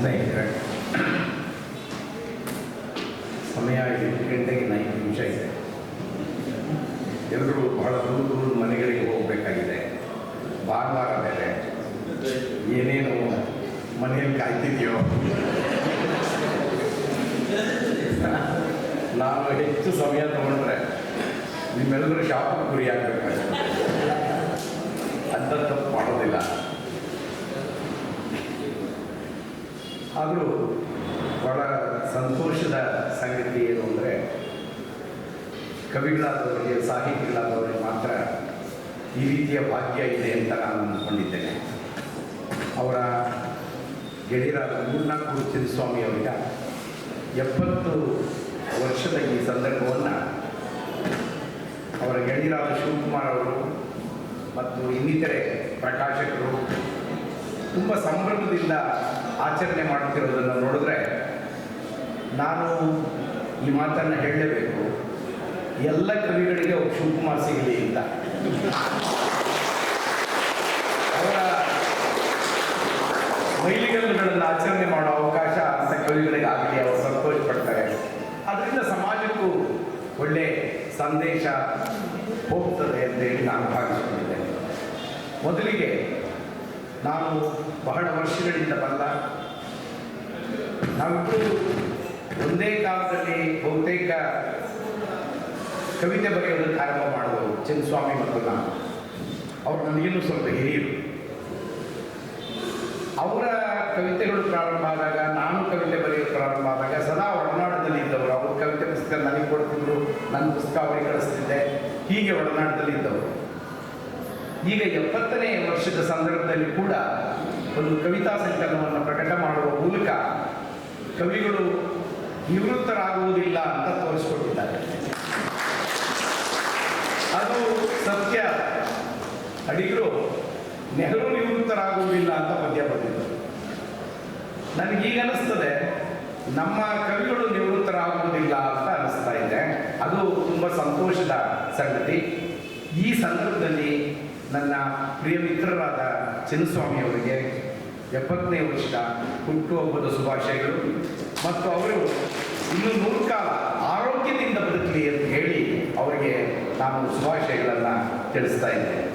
ಸ್ನೇಹಿತರೆ ಸಮಯ ಗಂಟೆಗೆ ಐದು ನಿಮಿಷ ಇದೆ ಎಲ್ಲರೂ ಬಹಳ ದೂರ ದೂರ ಮನೆಗಳಿಗೆ ಹೋಗಬೇಕಾಗಿದೆ. ಭಾನುವಾರ ಬೇರೆ ಏನೇನು ಮನೆಯಲ್ಲಿ ಕಾಯ್ತಿದೆಯೋ? ನಾನು ಹೆಚ್ಚು ಸಮಯ ತಗೊಂಡ್ರೆ ನಿಮ್ಮೆಲ್ಲರೂ ಶಾಪಿಗೆ ಗುರಿ ಆಗಬೇಕಾಗುತ್ತೆ ಅಂತ ತಪ್ಪು ಮಾಡೋದಿಲ್ಲ. ಆದರೂ ಬಹಳ ಸಂತೋಷದ ಸಂಗತಿ ಏನು ಅಂದರೆ, ಕವಿಗಳಾದವರಿಗೆ, ಸಾಹಿತಿಗಳಾದವರಿಗೆ ಮಾತ್ರ ಈ ರೀತಿಯ ಭಾಗ್ಯ ಇದೆ ಅಂತ ನಾನು ಅಂದ್ಕೊಂಡಿದ್ದೇನೆ. ಅವರ ಗೆಳೆಯರಾದ ಮೂರ್ನಾಲ್ಕು ಚಿನ್ನಸ್ವಾಮಿ ಅವರಿಗೆ ಎಪ್ಪತ್ತು ವರ್ಷದ ಈ ಸಂದರ್ಭವನ್ನು ಅವರ ಗೆಳೆಯರಾದ ಶಿವಕುಮಾರ್ ಅವರು ಮತ್ತು ಇನ್ನಿತರೆ ಪ್ರಕಾಶಕರು ತುಂಬ ಸಂಭ್ರಮದಿಂದ ಆಚರಣೆ ಮಾಡುತ್ತಿರೋದನ್ನು ನೋಡಿದ್ರೆ ನಾನು ಈ ಮಾತನ್ನು ಹೇಳಲೇಬೇಕು. ಎಲ್ಲ ಕವಿಗಳಿಗೆ ಅವರು ಶಿವಕುಮಾರ್ ಸಿಗಲಿ ಅಂತ. ಅವರ ಮೈಲಿಗಲ್ಲುಗಳನ್ನು ಆಚರಣೆ ಮಾಡೋ ಅವಕಾಶ ಅಂತ ಕವಿಗಳಿಗೆ ಆಗಲಿ ಅವರು ಸಂತೋಷ ಪಡ್ತಾರೆ ಅದರಿಂದ ಸಮಾಜಕ್ಕೂ ಒಳ್ಳೆ ಸಂದೇಶ ಹೋಗ್ತದೆ ಅಂತ ಹೇಳಿ ನಾನು ಭಾವಿಸಿಕೊಂಡಿದ್ದೇನೆ. ಮೊದಲಿಗೆ ನಾನು ಬಹಳ ವರ್ಷಗಳಿಂದ ಬಂದ ನಾವು ಒಂದೇ ಕಾಲದಲ್ಲಿ ಬಹುತೇಕ ಕವಿತೆ ಬರೆಯಲು ಆರಂಭ ಮಾಡುವವರು ಚಿನ್ನಸ್ವಾಮಿ ಮತ್ತು ನಾನು. ಅವರು ನನಗಿನ್ನೂ ಸ್ವಲ್ಪ ಹಿರಿಯರು. ಅವರ ಕವಿತೆಗಳು ಪ್ರಾರಂಭ ಆದಾಗ, ನಾನು ಕವಿತೆ ಬರೆಯಲು ಪ್ರಾರಂಭ ಆದಾಗ, ಸದಾ ಒಡನಾಟದಲ್ಲಿ ಇದ್ದವರು. ಅವರು ಕವಿತೆ ಪುಸ್ತಕ ನನಗೆ ಕೊಡ್ತಿದ್ರು, ನನ್ನ ಪುಸ್ತಕ ಅವರಿಗೆ ಕಳಿಸ್ತಿದ್ದೆ. ಹೀಗೆ ಒಡನಾಟದಲ್ಲಿ ಇದ್ದವರು. ಈಗ ಎಪ್ಪತ್ತನೇ ವರ್ಷದ ಸಂದರ್ಭದಲ್ಲಿ ಕೂಡ ಒಂದು ಕವಿತಾ ಸಂಕಲನವನ್ನು ಪ್ರಕಟ ಮಾಡುವ ಮೂಲಕ ಕವಿಗಳು ನಿವೃತ್ತರಾಗುವುದಿಲ್ಲ ಅಂತ ತೋರಿಸ್ಕೊಟ್ಟಿದ್ದಾರೆ. ಅದು ಸತ್ಯ. ಅಡಿಗರು, ನೆಹರು ನಿವೃತ್ತರಾಗುವುದಿಲ್ಲ ಅಂತ ಪದ್ಯ ಬಂದಿದ್ದರು ನನಗೀಗ ಅನಿಸ್ತದೆ, ನಮ್ಮ ಕವಿಗಳು ನಿವೃತ್ತರಾಗುವುದಿಲ್ಲ ಅಂತ ಅನಿಸ್ತಾ ಇದೆ. ಅದು ತುಂಬ ಸಂತೋಷದ ಸಂಗತಿ. ಈ ಸಂದರ್ಭದಲ್ಲಿ ನನ್ನ ಪ್ರಿಯ ಮಿತ್ರರಾದ ಚಿನ್ನಸ್ವಾಮಿಯವರಿಗೆ ಎಪ್ಪತ್ತನೇ ವರ್ಷದ ಹುಟ್ಟುಹಬ್ಬದ ಶುಭಾಶಯಗಳು. ಮತ್ತು ಅವರು ಇನ್ನು ನೂರು ಕಾಲ ಆರೋಗ್ಯದಿಂದ ಬದುಕಲಿ ಅಂತ ಹೇಳಿ ಅವರಿಗೆ ನಾನು ಶುಭಾಶಯಗಳನ್ನು ತಿಳಿಸ್ತಾ ಇದ್ದೇನೆ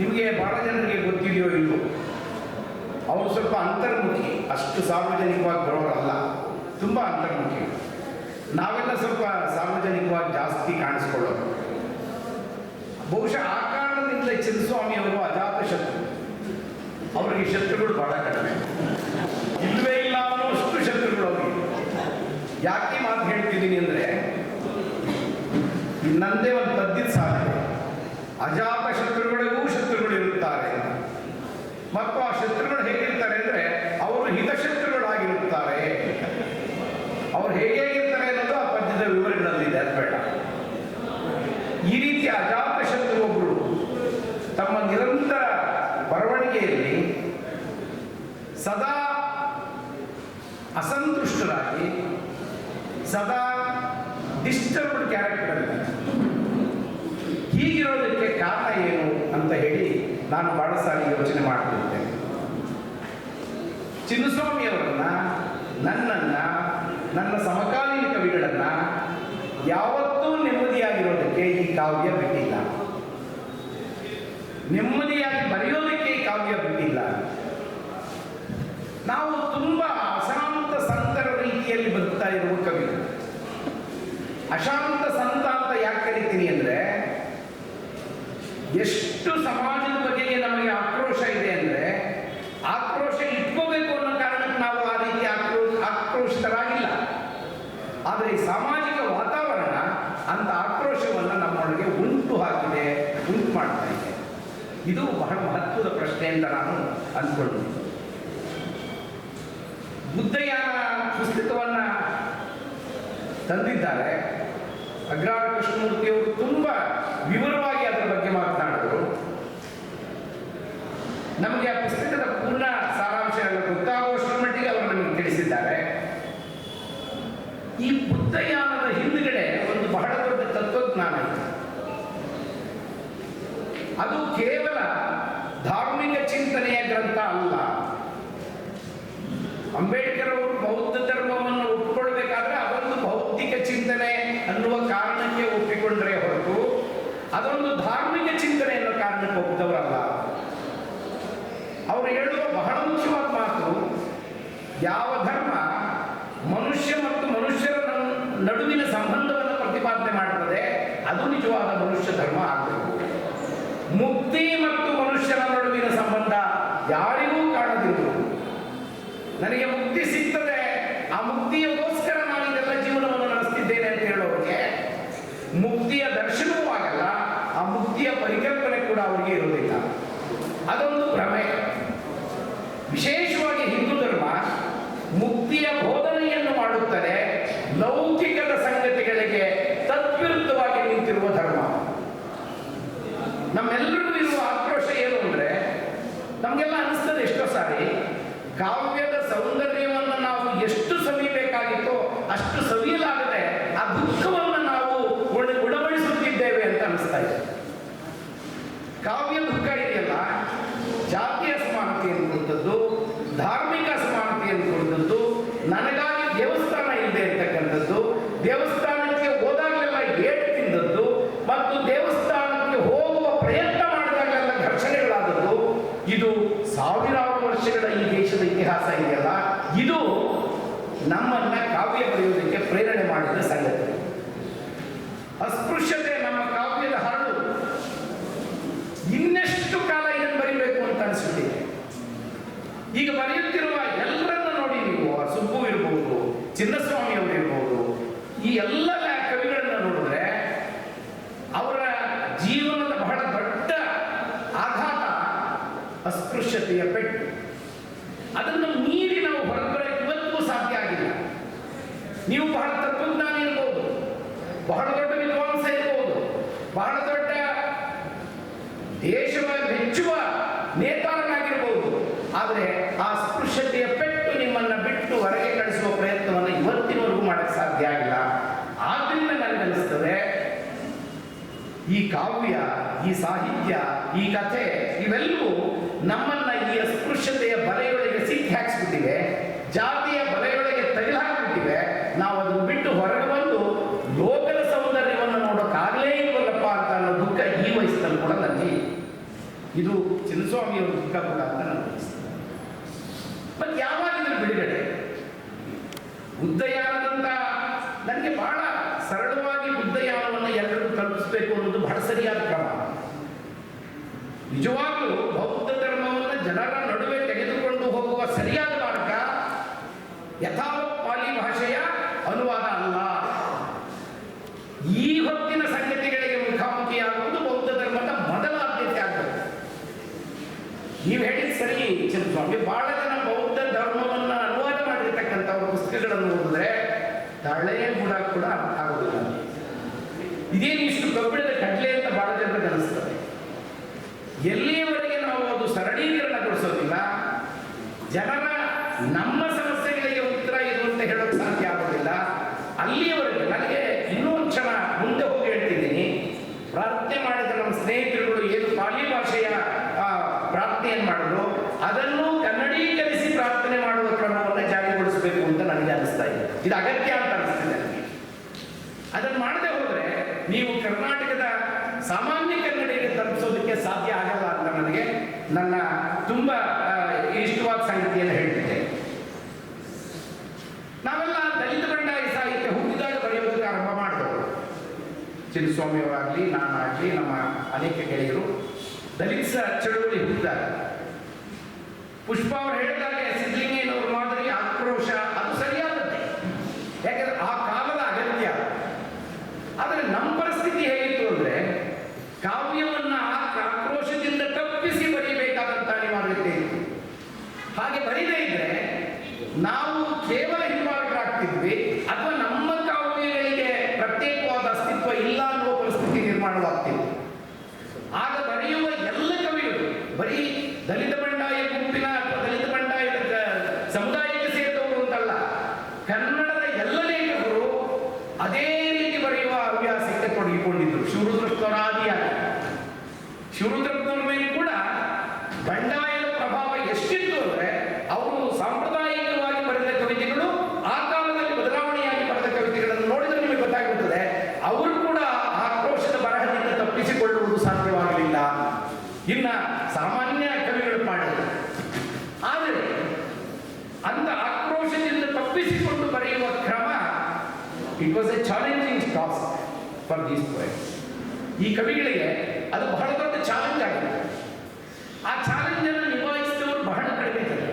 ನಿಮಗೆ ಬಹಳ ಜನರಿಗೆ ಗೊತ್ತಿದೆಯೋ ಇಲ್ಲವೋ ಅವರು ಸ್ವಲ್ಪ ಅಂತರ್ಮುಖಿ, ಅಷ್ಟು ಸಾರ್ವಜನಿಕವಾಗಿ ಬರೋರಲ್ಲ, ತುಂಬ ಅಂತರ್ಮುಖಿ. ನಾವೆಲ್ಲ ಸ್ವಲ್ಪ ಸಾರ್ವಜನಿಕವಾಗಿ ಜಾಸ್ತಿ ಕಾಣಿಸ್ಕೊಳ್ಳೋದು. ಬಹುಶಃ ಚಿನ್ನಸ್ವಾಮಿ ಅವರು ಅಜಾತ ಶತ್ರು. ಅವರಿಗೆ ಶತ್ರುಗಳು ಬಹಳ ಕಡಿಮೆ. ಇಲ್ಲವೇ ಇಲ್ಲ ಅನ್ನೋಷ್ಟು ಶತ್ರುಗಳು ಅವರಿಗೆ. ಯಾಕೆ ಮಾತು ಹೇಳ್ತಿದ್ದೀನಿ ಅಂದರೆ ನಂದೇ ಒಂದು ಪದ್ಯದ ಸಾಧನೆ. ಅಜಾತ ಶತ್ರುಗಳಿಗೂ ಶತ್ರುಗಳು ಇರುತ್ತಾರೆ ಮತ್ತು ಆ ಶತ್ರುಗಳು ಹೇಗಿರ್ತಾರೆ ಅಂದರೆ ಅವರು ಹಿತಶತ್ರುಗಳಾಗಿರುತ್ತಾರೆ ಅವ್ರು ಹೇಗೆ ಇರ್ತಾರೆ ಅನ್ನೋದು ಆ ಪದ್ಯದ ವಿವರಗಳಲ್ಲಿದೆ ಅದು ಬೇಡ ಈ ರೀತಿ ಅಜಾತ ಶತ್ರು ಒಬ್ಬರು ತಮ್ಮ ನಿರಂತರ ಬರವಣಿಗೆಯಲ್ಲಿ ಸದಾ ಅಸಂತುಷ್ಟರಾಗಿ ಸದಾ ಡಿಸ್ಟರ್ಬ್ಡ್ ಕ್ಯಾರೆಕ್ಟರ್ ಅಂತ ಹೀಗಿರೋದಕ್ಕೆ ಕಾರಣ ಏನು ಅಂತ ಹೇಳಿ ನಾನು ಬಹಳ ಸಾರಿ ಯೋಚನೆ ಮಾಡ್ತಿರ್ತೇನೆ. ಚಿನ್ನಸ್ವಾಮಿ ಅವರನ್ನ, ನನ್ನನ್ನ, ನನ್ನ ಸಮಕಾಲೀನ ಕವಿಗಳನ್ನ ಯಾವತ್ತೂ ನೆಮ್ಮದಿಯಾಗಿರೋದಕ್ಕೆ ಈ ಕಾವ್ಯ ಬಿಟ್ಟಿಲ್ಲ. ನೆಮ್ಮದಿಯಾಗಿ ಬರೆಯೋದಕ್ಕೆ ಈ ಕಾವ್ಯ ಬಿಟ್ಟಿಲ್ಲ. ನಾವು ತುಂಬಾ ಅಶಾಂತ ಸಂತರ ರೀತಿಯಲ್ಲಿ ಬದುಕ್ತಾ ಇರುವ ಕವಿಗಳು. ಅಶಾಂತ ಸಂತ ಅಂತ ಯಾಕೆ ಕರಿತೀನಿ ಅಂದ್ರೆ ಎಷ್ಟು ಸಮಾಜದ ಬಗ್ಗೆ ನಮಗೆ ಆಕ್ರೋಶ ಇದೆ ಅಂದ್ರೆ ಆಕ್ರೋಶ ಇಟ್ಕೋಬೇಕು ಅನ್ನೋ ಕಾರಣಕ್ಕೆ ನಾವು ಆ ರೀತಿ ಆಕ್ರೋಶ ಆಕ್ರೋಶಿತರಾಗಿಲ್ಲ. ಆದರೆ ಈ ಸಾಮಾಜಿಕ ವಾತಾವರಣ ಅಂತ ಆಕ್ರೋಶವನ್ನು ನಮ್ಮೊಳಗೆ ಉಂಟು ಹಾಕಿದೆ, ಉಂಟು ಮಾಡ್ತಾ ಇದೆ. ಇದು ಬಹಳ ಮಹತ್ವದ ಪ್ರಶ್ನೆ ಅಂತ ನಾನು ಅಂದ್ಕೊಂಡಿದ್ದೀನಿ ಪುಸ್ತಕವನ್ನ ತಂದಿದ್ದಾರೆ. ಅಗ್ರಾರ ಕೃಷ್ಣಮೂರ್ತಿಯವರು ತುಂಬ ವಿವರವಾಗಿ ಅದರ ಬಗ್ಗೆ ಮಾತನಾಡಿದರು. ನಮಗೆ ಆ ಪುಸ್ತಕದ ಪೂರ್ಣ ಸಾರಾಂಶ ಗೊತ್ತಾಗುವಷ್ಟರ ಮಟ್ಟಿಗೆ ಅವರು ನಮಗೆ ತಿಳಿಸಿದ್ದಾರೆ. ಈ ಬುದ್ಧಯಾನದ ಹಿಂದುಗಡೆ ಒಂದು ಬಹಳ ದೊಡ್ಡ ತತ್ವಜ್ಞಾನ ಇದೆ. ಅದು ಕೇವಲ ಧಾರ್ಮಿಕ ಚಿಂತನೆಯ ಗ್ರಂಥ ಅಲ್ಲ ಅಂಬೇಡ್ಕರ್ ಅವರು ಬೌದ್ಧ ಧರ್ಮವನ್ನು ಒಪ್ಪಿಕೊಳ್ಬೇಕಾದ್ರೆ ಅದೊಂದು ಬೌದ್ಧಿಕ ಚಿಂತನೆ ಅನ್ನುವ ಕಾರಣಕ್ಕೆ ಒಪ್ಪಿಕೊಂಡ್ರೆ ಹೊರತು ಅದೊಂದು ಧಾರ್ಮಿಕ ಚಿಂತನೆ ಅನ್ನೋ ಕಾರಣಕ್ಕೆ ಒಪ್ಪಿದವರಲ್ಲ. ಅವರು ಹೇಳುವ ಬಹಳ ಮುಖ್ಯವಾದ ಮಾತು, ಯಾವ ಧರ್ಮ ಮನುಷ್ಯ ಮತ್ತು ಮನುಷ್ಯರ ನಡುವಿನ ಸಂಬಂಧವನ್ನು ಪ್ರತಿಪಾದನೆ ಮಾಡುತ್ತದೆ ಅದು ನಿಜವಾದ ಮನುಷ್ಯ ಧರ್ಮ ಆಗಬೇಕು. ಮುಕ್ತಿ ಮತ್ತು ಮನುಷ್ಯರ ನಡುವಿನ ಸಂಬಂಧ ಯಾರಿಗೂ ಕಾಣದಿರುವುದು ನನಗೆ ಮುಕ್ತಿ ಸಿಗ್ತದೆ ಆ ಮುಕ್ತಿಯಗೋಸ್ಕರ ನಾನು ಇದೆಲ್ಲ ಜೀವನವನ್ನು ನಡೆಸ್ತಿದ್ದೇನೆ ಅಂತ ಹೇಳೋರಿಗೆ ಮುಕ್ತಿಯ ದರ್ಶನವೂ ಆಗಲ್ಲ ಆ ಮುಕ್ತಿಯ ಪರಿಕಲ್ಪನೆ ಕೂಡ ಅವರಿಗೆ ಇರುವುದಿಲ್ಲ ಅದೊಂದು ಭ್ರಮೆ ವಿಶೇಷವಾಗಿ ಹಿಂದೂ ಧರ್ಮ ಮುಕ್ತಿಯ ಬೋಧನೆಯನ್ನು ಮಾಡುತ್ತದೆ ಲೌಕಿಕದ ಸಂಗತಿಗಳಿಗೆ ತದ್ವಿರುದ್ಧವಾಗಿ ನಿಂತಿರುವ ಧರ್ಮ ನಮ್ಮೆಲ್ಲರಿಗೂ ಇರುವ ಆಕ್ರೋಶ ಏನು ಅಂದ್ರೆ ನಮಗೆಲ್ಲ ಅನಿಸ್ತದೆ ಎಷ್ಟೋ ಸಾರಿ ಕಾವ್ಯದ ಸೌಂದರ್ಯವನ್ನು ನಾವು ಎಷ್ಟು ಸವಿಬೇಕಾಗಿತ್ತೋ ಅಷ್ಟು ಸವಿಯಲಾಗದೆ ಆ ದುಃಖವನ್ನು ನಾವು ಉಣ- ಉಣಬಡಿಸುತ್ತಿದ್ದೇವೆ ಅಂತ ಅನಿಸ್ತಾ ಇದೆ ಕಾವ್ಯ ದುಃಖ ಇದೆಯಲ್ಲ ಜಾತಿ ಅಸಮಾನತೆ ಅನ್ನುವಂಥದ್ದು ಧಾರ್ಮಿಕ ಅಸಮಾನತೆ ಅನ್ನುವಂಥದ್ದು ನನಗಾಗಿ ದೇವಸ್ಥಾನ ಇದೆ ಅಂತಕ್ಕಂಥದ್ದು ದೇವಸ್ಥಾನಕ್ಕೆ ಹೋದಾಗಲೆಲ್ಲ ಏಟು ತಿಂದದ್ದು ಮತ್ತು ದೇವಸ್ಥಾನಕ್ಕೆ ಹೋಗುವ ಪ್ರಯತ್ನ ಮಾಡಿದಾಗಲೆಲ್ಲ ಘರ್ಷಣೆಗಳಾದದ್ದು ಇದು ಸಾವಿರಾರು ವರ್ಷಗಳ ಈ ದೇಶದ ಇತಿಹಾಸ ಇದೆಯಲ್ಲ ಇದು ನಮ್ಮನ್ನ ಕಾವ್ಯ ಬರೆಯುವುದಕ್ಕೆ ಪ್ರೇರಣೆ ಮಾಡಿದ ಸಂಗತಿ. ಅಸ್ಪೃಶ್ಯತೆ ನಮ್ಮ ಕಾವ್ಯದ ಹರಡು. ಇನ್ನೆಷ್ಟು ಕಾಲ ಇದನ್ನು ಬರೀಬೇಕು ಅಂತ ಅನಿಸುತ್ತೆ? ಈಗ ಬರೆಯುತ್ತಿರುವ ಎಲ್ಲರನ್ನ ನೋಡಿ ನೀವು ಸುಬ್ಬು ಇರಬಹುದು ಚಿನ್ನಸ್ವಾಮಿ ಅವರು ಇರಬಹುದು ಈ ಎಲ್ಲ ಕವಿಗಳನ್ನ ನೋಡಿದ್ರೆ ಅವರ ಜೀವನದ ಬಹಳ ದೊಡ್ಡ ಆಘಾತ ಅಸ್ಪೃಶ್ಯತೆಯ ಪೆಟ್ಟು. ಅದನ್ನು ಮೀರಿ ನಾವು ಹೊರಬರಕ್ಕೆ ಇವತ್ತಿಗೂ ಸಾಧ್ಯ ಆಗಿಲ್ಲ ನೀವು ಬಹಳ ತತ್ವಜ್ಞಾನಿ ಇರ್ಬೋದು ಬಹಳ ದೊಡ್ಡ ವಿದ್ವಾಂಸ ಇರಬಹುದು ಬಹಳ ದೊಡ್ಡ ದೇಶವ ಮೆಚ್ಚುವ ನೇತಾರನಾಗಿರಬಹುದು ಆದರೆ ಆ ಸ್ಪೃಶ್ಯತೆಯ ಪೆಟ್ಟು ನಿಮ್ಮನ್ನ ಬಿಟ್ಟು ಹೊರಗೆ ಕಳಿಸುವ ಪ್ರಯತ್ನವನ್ನು ಇವತ್ತಿನವರೆಗೂ ಮಾಡಕ್ಕೆ ಸಾಧ್ಯ ಆಗಿಲ್ಲ. ಆದ್ರಿಂದ ನನಗನ್ನಿಸ್ತದೆ, ಈ ಕಾವ್ಯ, ಈ ಸಾಹಿತ್ಯ, ಈ ಕಥೆ ಇವೆಲ್ಲವೂ ನಮ್ಮನ್ನ ಈ ಅಸ್ಪೃಶ್ಯತೆಯ ಬಲೆಯೊಳಗೆ ಸಿಕ್ಕಿ ಹಾಕ್ಸ್ಬಿಟ್ಟಿವೆ. ಜಾತಿಯ ಬಲೆಯೊಳಗೆ ತೈಲಾಕ್ಬಿಟ್ಟಿವೆ ನಾವು ಅದನ್ನು ಬಿಟ್ಟು ಹೊರಗೆ ಬಂದು ಲೋಕದ ಸೌಂದರ್ಯವನ್ನು ನೋಡೋಕ್ಕಾಗಲೇ ಇಲ್ವಲ್ಲಪ್ಪ ಅಂತ ಅನ್ನೋ ದುಃಖ ಈ ವಯಸ್ಸಿನಲ್ಲಿ ಕೂಡ ನನಗೆ ಇದೆ. ಇದು ಚಿನ್ನಸ್ವಾಮಿಯವರು ಕೂಡ ಅಂತ ಅನಿಸ್ತದೆ ಮತ್ತೆ ಯಾವಾಗ ಇದ್ರ ಬಿಡುಗಡೆ ಬುದ್ಧಯಾನದಂತ ನನಗೆ ಬಹಳ ಸರಳವಾಗಿ ಬುದ್ಧಯಾನವನ್ನು ಎಲ್ಲರಿಗೂ ತಲುಪಿಸಬೇಕು ಅನ್ನೋದು ಬಹಳ ಸರಿಯಾದ ಕ್ರಮ ನಿಜವಾಗ್ಲೂ ಬೌದ್ಧ ಧರ್ಮವನ್ನು ಜನರ ನಡುವೆ ತೆಗೆದುಕೊಂಡು ಹೋಗುವ ಸರಿಯಾದ ಮಾರ್ಗ ಯಥಾವತ್ ಪಾಲಿ ಭಾಷೆಯ ಅನುವಾದ ಅಲ್ಲ ಈ ಹೊತ್ತಿನ ಸಂಗತಿಗಳಿಗೆ ಮುಖಾಮುಖಿಯಾಗುವುದು ಬೌದ್ಧ ಧರ್ಮದ ಮೊದಲ ಆದ್ಯತೆ ಆಗಬೇಕು ನೀವು ಹೇಳಿದ ಸರಿ ಚಿನ್ನಸ್ವಾಮಿ ಬಹಳ ಜನ ಬೌದ್ಧ ಧರ್ಮವನ್ನ ಅನುವಾದ ಮಾಡಿರ್ತಕ್ಕಂಥವ್ರ ಪುಸ್ತಕಗಳನ್ನು ಓದಿದ್ರೆ ತಳೆ ಗುಣ ಕೂಡ ಅರ್ಥ ಆಗುದಿಲ್ಲ ಇದೇನು ಇಷ್ಟು ಕಬ್ಬಿಣದ ಕಡ್ಲೆ ಅಂತ ಬಹಳ ಜನರಿಗೆ ಅನಿಸ್ತದೆ ಎಲ್ಲಿಯವರೆಗೆ ನಾವು ಅದು ಸರಳೀಕರಣಗೊಳಿಸೋದಿಲ್ಲ ಜನರ ನಮ್ಮ ಸಮಸ್ಯೆಗಳಿಗೆ ಉತ್ತರ ಇದು ಅಂತ ಹೇಳೋಕೆ ಸಾಧ್ಯ ಆಗೋದಿಲ್ಲ ಅಲ್ಲಿಯವರೆಗೆ ನನಗೆ ಇನ್ನೂ ಒಂದು ಕ್ಷಣ ಮುಂದೆ ಹೋಗಿ ಹೇಳ್ತಿದ್ದೀನಿ ಪ್ರಾರ್ಥನೆ ಮಾಡಿದ ನಮ್ಮ ಸ್ನೇಹಿತರುಗಳು ಏನು ಪಾಲಿ ಭಾಷೆಯ ಆ, ಪ್ರಾರ್ಥನೆಯನ್ನು ಮಾಡಿದ್ರು ಅದನ್ನು ಕನ್ನಡೀಕರಿಸಿ ಪ್ರಾರ್ಥನೆ ಮಾಡುವ ಕ್ರಮವನ್ನು ಜಾರಿಗೊಳಿಸಬೇಕು ಅಂತ ನನಗೆ ಅನಿಸ್ತಾ ಇದೆ. ಇದು ಅಗತ್ಯ ಅಂತ ಅನಿಸ್ತಿದೆ ನನಗೆ. ಅದನ್ನು ಮಾಡದೆ ಹೋದ್ರೆ ನೀವು ಕರ್ನಾಟಕದ ಸಾಮಾನ್ಯ ಕನ್ನಡಿಗೆ ತಲುಪಿಸೋದಕ್ಕೆ ಸಾಧ್ಯ ಆಗಲ್ಲ ಅಂತ ನನಗೆ ನನ್ನ ತುಂಬಾ ಇಷ್ಟವಾದ ಸಂಗತಿಯನ್ನು ಹೇಳ್ತಿದ್ದೆ ನಾವೆಲ್ಲ ದಲಿತ ಬಂಡಾಯ ಸಾಹಿತ್ಯ ಹುಟ್ಟಿದಾಗ ಬರೆಯೋದಕ್ಕೆ ಆರಂಭ ಮಾಡಿದವರು ಚಿನ್ನಸ್ವಾಮಿಯವರಾಗಲಿ ನಾನಾಗಲಿ, ನಮ್ಮ ಅನೇಕ ಗೆಳೆಯರು ದಲಿತ ಚಳುವಳಿ ಹುಟ್ಟಿದಾಗ. ಪುಷ್ಪ ಅವರು ಹೇಳಿದಾಗ ಸಿದ್ಧಲಿಂಗಯ್ಯನವ್ರ ಮಾದರಿ ಆಕ್ರೋಶ ಯಾಕಂದ್ರೆ ಆ ಕಾಲದ ಅಗತ್ಯ. ಆದರೆ ನಮ್ಮ ಪರಿಸ್ಥಿತಿ ಹೇಗಿತ್ತು ಅಂದ್ರೆ ಕಾವ್ಯವನ್ನ ಆ ಆಕ್ರೋಶದಿಂದ ತಪ್ಪಿಸಿ ಬರೀಬೇಕಾದಂತ ಅನಿವಾರ್ಯತೆ ಇತ್ತು. ಹಾಗೆ ಬರೀದೇ ಇದ್ರೆ ನಾವು ಕೇವಲ ಹಿಂಬಾಲಕರಾಗ್ತಿದ್ವಿ ಅಥವಾ ನಮ್ಮ ಕಾವ್ಯಗಳಿಗೆ ಪ್ರತ್ಯೇಕವಾದ ಅಸ್ತಿತ್ವ ಇಲ್ಲ ಅನ್ನುವ ಪರಿಸ್ಥಿತಿ ನಿರ್ಮಾಣವಾಗ್ತಿತ್ತು ಆಗ ಬರೆಯುವ ಎಲ್ಲ ಕವಿಗಳು ಬರೀ ದಲಿತ ಬಂಡಾಯ ಗುಂಪಿನ ಅಥವಾ ದಲಿತ ಬಂಡಾಯದ ಕ- ಸಮುದಾಯಕ್ಕೆ ಸೇರಿದವರು ಅಂತಲ್ಲ ಕನ್ನಡದ ಎಲ್ಲ ಲೇಖಕರು ಅದೇ ರೀತಿ ಬರೆಯುವ ಹವ್ಯಾಸಕ್ಕೆ ತೊಡಗಿಕೊಂಡಿದ್ರು ಶಿವರುದ್ರಪ್ಪನವರಾದಿಯಾಗಿ ಶಿವರುದ್ರಪ್ಪನವ್ರ ಮೇಲೆ ಕೂಡ ಬಂಡಾಯದ ಪ್ರಭಾವ ಎಷ್ಟಿತ್ತು ಅಂದ್ರೆ ಅವರು ಸಾಂಪ್ರದಾಯಿಕವಾಗಿ ಸಾಮಾನ್ಯ ಕವಿಗಳು ಮಾಡಿದರು ಆದರೆ ಅಂತ ಆಕ್ರೋಶದಿಂದ ತಪ್ಪಿಸಿಕೊಂಡು ಬರೆಯುವ ಕ್ರಮ it was a challenging task for these point ಈ ಕವಿಗಳಿಗೆ ಅದು ಬಹಳ ದೊಡ್ಡ ಚಾಲೆಂಜ್ ಆಗಿದೆ. ಆ ಚಾಲೆಂಜ್ ಅನ್ನು ನಿಭಾಯಿಸಿದವರು ಬಹಳ ಕಡಿಮೆ ಇದ್ದಾರೆ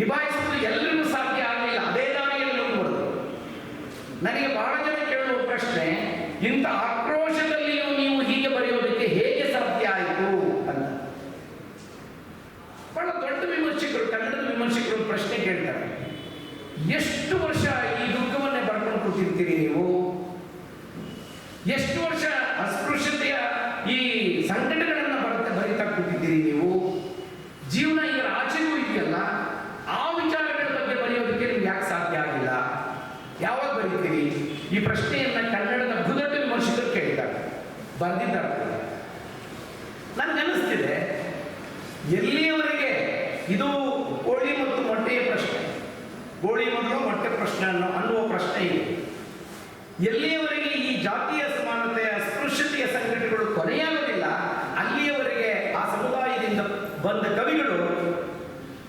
ನಿಭಾಯಿಸಿದ್ರು ಎಲ್ಲರಿಗೂ ಸಾಧ್ಯ ಆಗಲಿಲ್ಲ. ಅದೇ ದಾರಿಯಲ್ಲಿ ನೋಡ್ಬೋದು ನನಗೆ ಬಹಳ ಜನ ಕೇಳುವ ಪ್ರಶ್ನೆ ಇಂಥ ಆಕ್ರೋಶದಲ್ಲಿಯೂ ನೀವು ಹೀಗೆ ಬರೆಯೋದಕ್ಕೆ ಹೇಗೆ ಸಾಧ್ಯ ಆಯಿತು ಅಂತ ಬಹಳ ದೊಡ್ಡ ವಿಮರ್ಶಕರು ಕನ್ನಡದ ವಿಮರ್ಶಕರು ಒಂದು ಪ್ರಶ್ನೆ ಕೇಳ್ತಾರೆ ಎಷ್ಟು ವರ್ಷ ಈ ದುಃಖವನ್ನೇ ಬರ್ಕೊಂಡು ಕೂತಿರ್ತೀರಿ ನೀವು ಎಷ್ಟು ವರ್ಷ ಅಸ್ಪೃಶ್ಯತೆಯ ಈ ಸಂಕಟಗಳನ್ನು ಬರ್ತಾ ಬರಿತಾ ಕೂತಿದ್ದೀರಿ ನೀವು ಜೀವನ ಇದರ ಆಚೆಗೂ ಇದೆಯಲ್ಲ ಆ ವಿಚಾರಗಳ ಬಗ್ಗೆ ಬರೆಯೋದಕ್ಕೆ ನಿಮ್ಗೆ ಯಾಕೆ ಸಾಧ್ಯ ಆಗಿಲ್ಲ ಯಾವಾಗ ಬರೀತೀರಿ ಈ ಪ್ರಶ್ನೆಯನ್ನ ಕನ್ನಡದ ಬಹುದೊಡ್ಡ ವಿಮರ್ಶಕರು ಕೇಳಿದ್ದಾರೆ ಬರೆದಿದ್ದಾರೆ ನನಗನ್ನಿಸ್ತಿದೆ ಎಲ್ಲಿಯವರೆಗೆ ಇದು ಕೋಳಿ ಮತ್ತು ಮೊಟ್ಟೆಯ ಪ್ರಶ್ನೆ? ಕೋಳಿ ಮೊದಲು ಮೊಟ್ಟೆ ಪ್ರಶ್ನೆ ಅನ್ನೋ ಅನ್ನುವ ಪ್ರಶ್ನೆ ಇದೆ. ಎಲ್ಲಿಯವರೆಗೆ ಈ ಜಾತಿಯ ಸಮಾನತೆ ಅಸ್ಪೃಶ್ಯತೆಯ ಸಂಘಟನೆಗಳು ಕೊನೆಯಾಗೋದಿಲ್ಲ ಅಲ್ಲಿಯವರೆಗೆ ಆ ಸಮುದಾಯದಿಂದ ಬಂದ ಕವಿಗಳು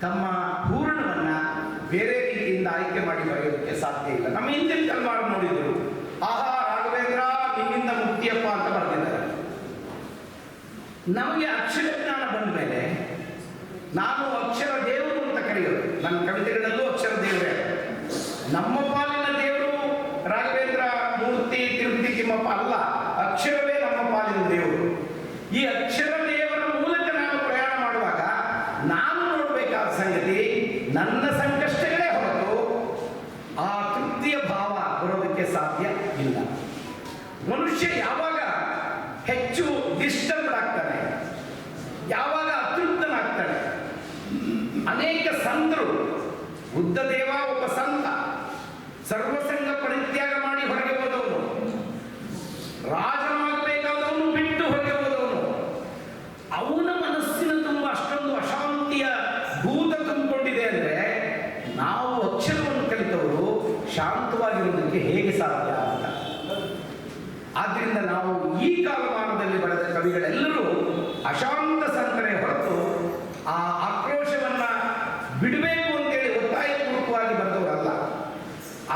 ತಮ್ಮ ಪೂರ್ಣವನ್ನ ಬೇರೆ ರೀತಿಯಿಂದ ಆಯ್ಕೆ ಮಾಡಿ ಬರೆಯೋದಕ್ಕೆ ಸಾಧ್ಯ ಇಲ್ಲ. ನಮ್ಮ ಹಿಂದಿನ ನಮಗೆ ಅಕ್ಷರ ಜ್ಞಾನ ಬಂದ ಮೇಲೆ ನಾನು ಅಕ್ಷರ ದೇವರು ಅಂತ ಕರೆಯೋದು. ನನ್ನ ಕವಿತೆಗಳಲ್ಲೂ ಅಕ್ಷರ ದೇವರೇ ನಮ್ಮ ಪಾಲಿನ ದೇವರು ರಾಘವೇಂದ್ರ ಮೂರ್ತಿ ತಿರುಪತಿ ತಿಮ್ಮಪ್ಪ ಅಲ್ಲ ಅಕ್ಷರವೇ ನಮ್ಮ ಪಾಲಿನ ದೇವರು ಈ ಅಕ್ಷರ ದೇವರ ಮೂಲಕ ನಾನು ಪ್ರಯಾಣ ಮಾಡುವಾಗ ನಾನು ನೋಡಬೇಕಾದ ಸಂಗತಿ ನನ್ನ ಸಂಕಷ್ಟಗಳೇ ಹೊರತು ಆ ತೃಪ್ತಿಯ ಭಾವ ಬರೋದಕ್ಕೆ ಸಾಧ್ಯ ಇಲ್ಲ ಮನುಷ್ಯ ಯಾವಾಗ ಹೆಚ್ಚು ಡಿಸ್ಟರ್ಬ್ ಆಗ್ತಾನೆ ಯಾವಾಗ ಅತೃಪ್ತನಾಗ್ತಾನೆ ಅನೇಕ ಸಂತರು ಬುದ್ಧದೇವ ಒಬ್ಬ ಸಂತ ಸರ್ವಸಂಗ ಪರಿತ್ಯಾಗ ಮಾಡಿ ಹೊರಗೆ ಹೋದವನು ರಾಜನಾಗಬೇಕಾದವನು ಬಿಟ್ಟು ಹೊರಗೆ ಹೋದವನು ಅವನ ಮನಸ್ಸಿನ ತುಂಬ ಅಷ್ಟೊಂದು ಅಶಾಂತಿಯ ಭೂತ ತುಂಬಿಕೊಂಡಿದೆ ಅಂದ್ರೆ ನಾವು ಅಕ್ಷರವನ್ನು ಕಲಿತವರು ಶಾಂತವಾಗಿರುವುದಕ್ಕೆ ಹೇಗೆ ಸಾಧ್ಯ ಅಂತ ಆದ್ರಿಂದ ನಾವು ಈ ಕಾಲಮಾನದಲ್ಲಿ ಬರೆದ ಕವಿಗಳೆಲ್ಲರೂ ಅಶಾಂತ ಸಂತರೇ ಹೊರತು ಆ ಆಕ್ರೋಶವನ್ನ ಬಿಡಬೇಕು ಅಂತೇಳಿ ಒತ್ತಾಯಪೂರ್ವಕವಾಗಿ ಬರೆದವರಲ್ಲ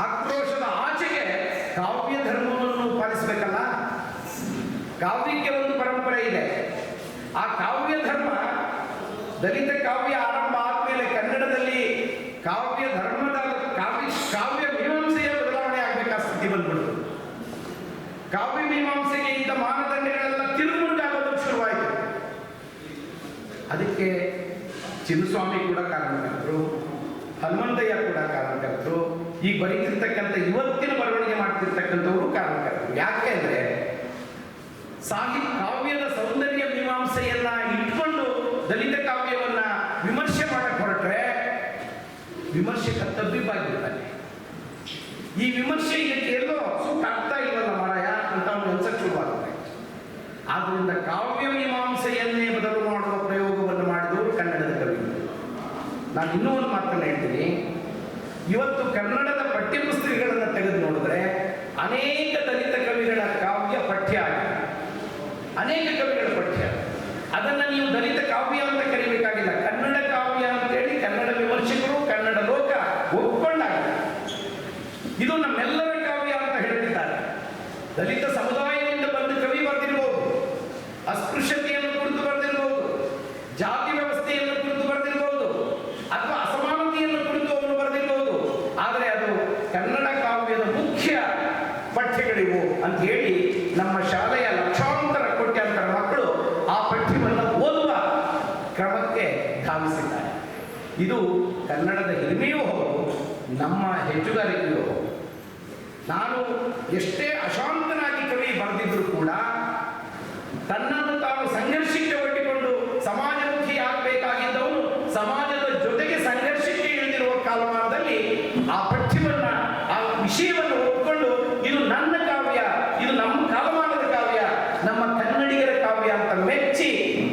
ಆಕ್ರೋಶದ ಆಚೆಗೆ ಕಾವ್ಯ ಧರ್ಮವನ್ನು ಪಾಲಿಸಬೇಕಲ್ಲ ಕಾವ್ಯಕ್ಕೆ ಒಂದು ಪರಂಪರೆ ಇದೆ ಆ ಕಾವ್ಯ ಧರ್ಮ ದಲಿತ ಕಾವ್ಯ ಆರಂಭ ಆದ್ಮೇಲೆ ಕನ್ನಡದಲ್ಲಿ ಕಾವ್ಯ ಧರ್ಮದ ಕಾವ್ಯ ಕಾವ್ಯ ಮೀಮಾಂಸೆಯ ಬದಲಾವಣೆ ಆಗಬೇಕಾದ ಸ್ಥಿತಿ ಬಂದ್ಬಿಡ್ತು ಕಾವ್ಯ ಮೀಮಾಂಸೆಗೆ ಇದ್ದ ಮಾನದಂಡಗಳೆಲ್ಲ ತಿರುಗುಂಡಾಗೋದಕ್ಕೆ ಶುರುವಾಯಿತು ಅದಕ್ಕೆ ಚಿನ್ನಸ್ವಾಮಿ ಕೂಡ ಕಾರಣಕರ್ತರು ಹನುಮಂತಯ್ಯ ಕೂಡ ಕಾರಣಕರ್ತರು ಈ ಬರೀತಿರ್ತಕ್ಕಂಥ ಇವತ್ತಿನ ಬರವಣಿಗೆ ಮಾಡ್ತಿರ್ತಕ್ಕಂಥವರು ಕಾರಣಕರ್ತರು ಯಾಕೆ ಅಂದರೆ ಸಾಹಿತ್ಯ ಕಾವ್ಯದ ಸೌಂದರ್ಯ ಮೀಮಾಂಸೆಯನ್ನ ಇಟ್ಕೊಂಡು ದಲಿತ ಕಾವ್ಯವನ್ನ ವಿಮರ್ಶೆ ಮಾಡಕ್ ಹೊರಟ್ರೆ ವಿಮರ್ಶಕ ತಬ್ಬಿಬ್ಬಾಗಿರ್ತಾನೆ ಈ ವಿಮರ್ಶೆ ಇದಕ್ಕೆ ಎಲ್ಲೋ ಸೂಟ್ ಆಗ್ತಾ ಇಲ್ಲ ಮಾರಾಯ? ಅಂತ ಅವನು ಅನ್ಸಕ್ ಶುರುವಾಗುತ್ತೆ. ಆದ್ರಿಂದ ಕಾವ್ಯ ಮೀಮಾಂಸೆಯನ್ನೇ ಬದಲು ಮಾಡುವ ಪ್ರಯೋಗವನ್ನು ಮಾಡಿದವರು ಕನ್ನಡದ ಕವಿಗಳು ನಾನು ಇನ್ನೂ ಒಂದು ಮಾತನ್ನು ಹೇಳ್ತೀನಿ. ಇವತ್ತು ಕನ್ನಡದ ಪಠ್ಯಪುಸ್ತಕಗಳನ್ನು ತೆಗೆದು ನೋಡಿದ್ರೆ ಅನೇಕ ದಲಿತ ಕವಿಗಳ ಕಾವ್ಯ ಪಠ್ಯ ಅನೇಕ ಕವಿಗಳ ಪಠ್ಯ. ಅದನ್ನು ನೀವು ದಲಿತ ಕಾವ್ಯ ಅಂತ ಕರಿಬೇಕಾಗಿಲ್ಲ ಕನ್ನಡ ಕಾವ್ಯ ಅಂತೇಳಿ ಕನ್ನಡ ವಿಮರ್ಶಕರು ಕನ್ನಡ ಲೋಕ ಒಪ್ಕೊಂಡಾಗಿದೆ ಇದು ನಮ್ಮೆಲ್ಲರ ಕಾವ್ಯ ಅಂತ ಹೇಳ್ತಿದ್ದಾರೆ ದಲಿತ ಸಮುದಾಯದಿಂದ ಬಂದ ಕವಿ ಬರೆದಿರ್ಬೋದು ಅಸ್ಪೃಶ್ಯತೆಯನ್ನು ಕುರಿತು ಬರೆದಿರ್ಬೋದು ಜಾತಿ ವ್ಯವಸ್ಥೆಯನ್ನು ಕುರಿತು ಬರೆದಿರ್ಬೋದು ಅಥವಾ ಅಸಮಾನತೆಯನ್ನು ಕುರಿತು ಅವನು ಬರೆದಿರ್ಬೋದು ಆದರೆ ಅದು ಕನ್ನಡ ಕಾವ್ಯದ ಮುಖ್ಯ ಪಠ್ಯಗಳಿವು ಅಂತ ಹೇಳಿ ನಮ್ಮ ಶಾಲೆಯ ಲಕ್ಷಾಂತರ ಕೋಟ್ಯಾಂತರ ಮಕ್ಕಳು ಆ ಪಠ್ಯವನ್ನು ಓದುವ ಕ್ರಮಕ್ಕೆ ಧಾವಿಸಿದ್ದಾರೆ ಇದು ಕನ್ನಡದ ಹಿರಿಮೆಯೂ ಹೌದು ನಮ್ಮ ಹೆಚ್ಚುಗಾರಿಕೆಯೂ ಹೌದು ನಾನು ಎಷ್ಟೇ ಅಶಾಂತನಾಗಿ ಕವಿ ಬರೆದಿದ್ರು ಕೂಡ ತನ್ನನ್ನು ತಾನು ಸಂಘರ್ಷಕ್ಕೆ ಒಡ್ಡಿಕೊಂಡು ಸಮಾಜಮುಖಿ ಆಗಬೇಕಾಗಿದ್ದವನು ಸಮಾಜದ ಜೊತೆಗೆ ಸಂಘರ್ಷಕ್ಕೆ ಇಳಿದಿರುವ ಕಾಲಮಾನದಲ್ಲಿ ಆ ಪಠ್ಯವನ್ನ ಆ ವಿಷಯವನ್ನು ಒಪ್ಪಿಕೊಂಡು ಇದು ನನ್ನ ಕಾವ್ಯ, ಇದು ನಮ್ಮ ಕಾಲಮಾನದ ಕಾವ್ಯ, ನಮ್ಮ ಕನ್ನಡಿಗರ ಕಾವ್ಯ ಅಂತ ಮೆಚ್ಚಿ